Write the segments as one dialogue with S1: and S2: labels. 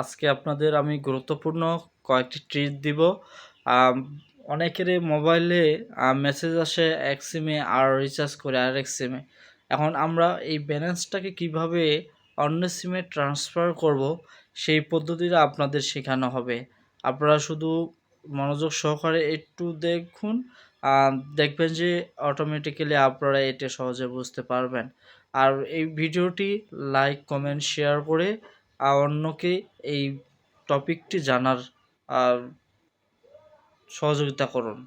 S1: আজকে আপনাদের আমি গুরুত্বপূর্ণ কয়েকটি ট্রিট দিব। অনেকেরই মোবাইলে মেসেজ আসে এক সিমে আর রিচার্জ করে আর এক সিমে এখন আমরা এই ব্যালেন্সটাকে কীভাবে অন্য সিমে ট্রান্সফার করব, সেই পদ্ধতিটা আপনাদের শেখানো হবে। আপনারা শুধু মনোযোগ সহকারে একটু দেখুন দেখবেন যে অটোমেটিক্যালি আপনারা এটা সহজে বুঝতে পারবেন। আর এই ভিডিওটি লাইক কমেন্ট শেয়ার করে অন্যকে এই টপিকটি জানার আর সহযোগিতা করুন।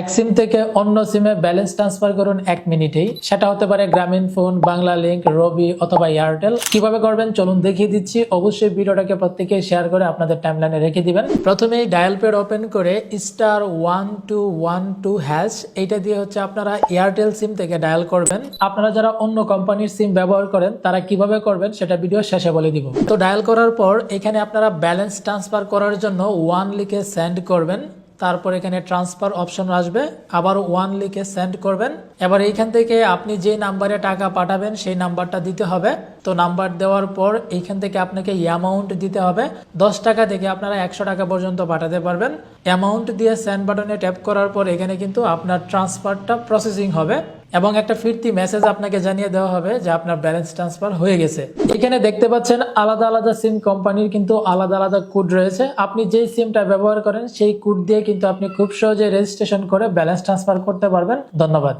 S2: এক সিম থেকে অন্য সিমে ব্যালেন্স ট্রান্সফার করুন এক মিনিটেই। সেটা হতে পারে গ্রামীণ ফোন, বাংলা লিঙ্ক রবি অথবা এয়ারটেল। কীভাবে করবেন? চলুন দেখিয়ে দিচ্ছি। অবশ্যই ভিডিওটাকে প্রত্যেকে শেয়ার করে আপনাদের টাইমলাইনে রেখে দিবেন। প্রথমেই ডায়াল পেড ওপেন করে star one two one two hash এইটা দিয়ে হচ্ছে আপনারা এয়ারটেল সিম থেকে ডায়াল করবেন। আপনারা যারা অন্য কোম্পানির সিম ব্যবহার করেন, তারা কীভাবে করবেন সেটা ভিডিও শেষে বলে দিব। তো ডায়াল করার পর এখানে আপনারা ব্যালেন্স ট্রান্সফার করার জন্য ওয়ান লিখে সেন্ড করবেন। তারপর এখানে ট্রান্সফার অপশন আসবে। আবার ওয়ান লিখে সেন্ড করবেন। এবার এইখান থেকে আপনি যে নাম্বারে টাকা পাঠাবেন, সেই নাম্বারটা দিতে হবে। তো নাম্বার দেওয়ার পর এইখান থেকে আপনাকে অ্যামাউন্ট দিতে হবে। দশ টাকা থেকে আপনারা একশো টাকা পর্যন্ত পাঠাতে পারবেন। অ্যামাউন্ট দিয়ে সেন্ড বাটনে ট্যাপ করার পর এখানে কিন্তু আপনার ট্রান্সফারটা প্রসেসিং হবে। এবং একটা ফিরতি মেসেজ আপনাকে জানিয়ে দেওয়া হবে যে আপনার ব্যালেন্স ট্রান্সফার হয়ে গেছে। এখানে দেখতে পাচ্ছেন আলাদা আলাদা সিম কোম্পানির কিন্তু আলাদা আলাদা কোড রয়েছে। আপনি যেই সিমটা ব্যবহার করেন, সেই কোড দিয়ে কিন্তু আপনি খুব সহজে রেজিস্ট্রেশন করে ব্যালেন্স ট্রান্সফার করতে পারবেন। ধন্যবাদ।